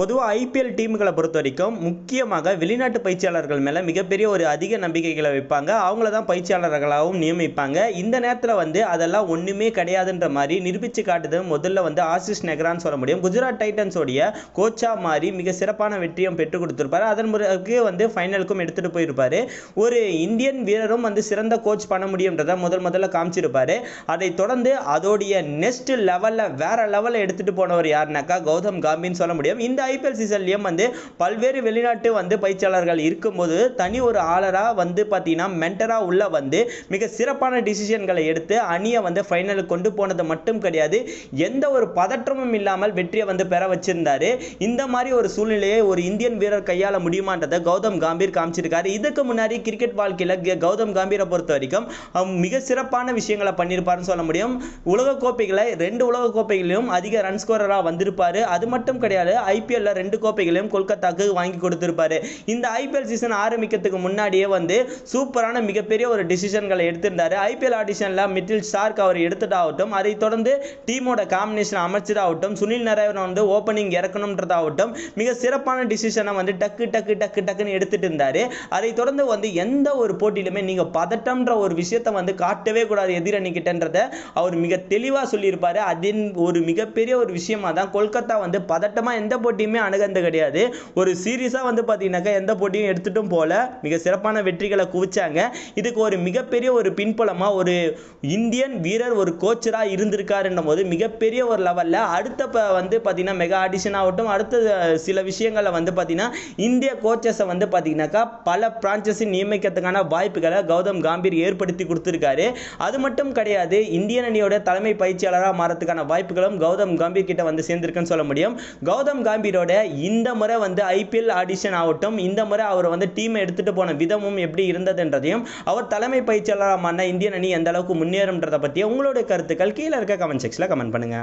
பொதுவாக ஐபிஎல் டீமுகளை பொறுத்த வரைக்கும் முக்கியமாக வெளிநாட்டு பயிற்சியாளர்கள் மேலே மிகப்பெரிய ஒரு அதிக நம்பிக்கைகளை வைப்பாங்க. அவங்கள தான் பயிற்சியாளர்களாகவும் நியமிப்பாங்க. இந்த நேரத்தில் வந்து அதெல்லாம் ஒன்றுமே கிடையாதுன்ற மாதிரி நிரூபித்து காட்டுது முதல்ல வந்து ஆசிஷ் நெக்ரான்னு சொல்ல முடியும். குஜராத் டைட்டன்ஸோடைய கோச்சா மாதிரி மிக சிறப்பான வெற்றியும் பெற்றுக் கொடுத்துருப்பாரு. அதன் பிறகு வந்து ஃபைனலுக்கும் எடுத்துகிட்டு போயிருப்பார். ஒரு இந்தியன் வீரரும் வந்து சிறந்த கோச் பண்ண முடியுன்றதை முதல் முதல்ல காமிச்சிருப்பார். அதை தொடர்ந்து அதோடைய நெக்ஸ்ட் லெவலில் வேற லெவலில் எடுத்துகிட்டு போனவர் யாருனாக்கா கௌதம் காம்பின்னு சொல்ல முடியும். இந்த ஐபிஎல் சீசன்லேயும் வந்து பல்வேறு வெளிநாட்டு வந்து பயிற்சியாளர்கள் இருக்கும்போது தனி ஒரு ஆளராக வந்து பார்த்தீங்கன்னா மென்டராக உள்ள வந்து மிக சிறப்பான டிசிஷன்களை எடுத்து அணியை வந்து ஃபைனலுக்கு கொண்டு போனது மட்டும் கிடையாது எந்த ஒரு பதற்றமும் இல்லாமல் வெற்றியை வந்து பெற வச்சிருந்தாரு. இந்த மாதிரி ஒரு சூழ்நிலையை ஒரு இந்தியன் வீரர் கையாள முடியுமான்றதை கௌதம் காம்பீர் காமிச்சிருக்காரு. இதுக்கு முன்னாடி கிரிக்கெட் வாழ்க்கையில் கௌதம் காம்பீரை பொறுத்த வரைக்கும் மிக சிறப்பான விஷயங்களை பண்ணியிருப்பாருன்னு சொல்ல முடியும். உலக கோப்பைகளை ரெண்டு உலக கோப்பைகளிலும் அதிக ரன் ஸ்கோரராக வந்திருப்பார். அது மட்டும் கிடையாது ஐபிஎல் ஐபிஎல்ல ரெண்டு கோப்பைகளையும் கொல்கத்தாக்கு வாங்கி கொடுத்திருப்பாரு. இந்த ஐபிஎல் சீசன் ஆரம்பிக்கிறதுக்கு முன்னாடியே வந்து சூப்பரான மிகப்பெரிய ஒரு டிசிஷன்களை எடுத்திருந்தாரு. ஐபிஎல் ஆடிஷன்ல மிட்டில் ஸ்டார்க் அவர் எடுத்ததாகட்டும் அதை தொடர்ந்து டீமோட காம்பினேஷன் அமைச்சதாகட்டும் சுனில் நரேவன் வந்து ஓப்பனிங் இறக்கணுன்றதாகட்டும் மிக சிறப்பான டிசிஷனை வந்து டக்கு டக்கு டக்கு டக்குன்னு எடுத்துட்டு இருந்தாரு. அதை தொடர்ந்து வந்து எந்த ஒரு போட்டியிலுமே நீங்க பதட்டம்ன்ற ஒரு விஷயத்தை வந்து காட்டவே கூடாது எதிரணி அவர் மிக தெளிவா சொல்லியிருப்பாரு. அதன் ஒரு மிகப்பெரிய ஒரு விஷயமா தான் கொல்கத்தா வந்து பதட்டமா எந்த போட்டி போட்டியுமே அணுகந்து கிடையாது. ஒரு சீரியஸா வந்து பாத்தீங்கன்னாக்கா எந்த போட்டியும் எடுத்துட்டும் போல மிக சிறப்பான வெற்றிகளை குவிச்சாங்க. இதுக்கு ஒரு மிகப்பெரிய ஒரு பின்புலமாக ஒரு இந்தியன் வீரர் ஒரு கோச்சராக இருந்திருக்காருன்னும் போது மிகப்பெரிய ஒரு லெவல்ல அடுத்த வந்து பார்த்தீங்கன்னா மெகா ஆடிஷன் ஆகட்டும் அடுத்த சில விஷயங்களில் வந்து பாத்தீங்கன்னா இந்திய கோச்சஸை வந்து பார்த்தீங்கன்னாக்கா பல பிரான்ச்சஸை நியமிக்கிறதுக்கான வாய்ப்புகளை கௌதம் காம்பீர் ஏற்படுத்தி கொடுத்துருக்காரு. அது மட்டும் கிடையாது இந்தியன் அணியோட தலைமை பயிற்சியாளராக மாறதுக்கான வாய்ப்புகளும் கௌதம் காம்பீர் கிட்ட வந்து சேர்ந்திருக்குன்னு சொல்ல முடியும். கௌதம் காம்பீரோட இந்த முறை வந்து ஐபிஎல் ஆடிஷன் ஆகட்டும் இந்த முறை அவர் வந்து டீமை எடுத்துட்டு போன விதமும் எப்படி இருந்ததுன்றதையும் அவர் தலைமை பயிற்சியாளரமான இந்தியன் அணி எந்த அளவுக்கு முன்னேறும்ன்றதை பற்றி உங்களுடைய கருத்துக்கள் கீழே இருக்க கமெண்ட் செக்ஷனில் கமெண்ட் பண்ணுங்க.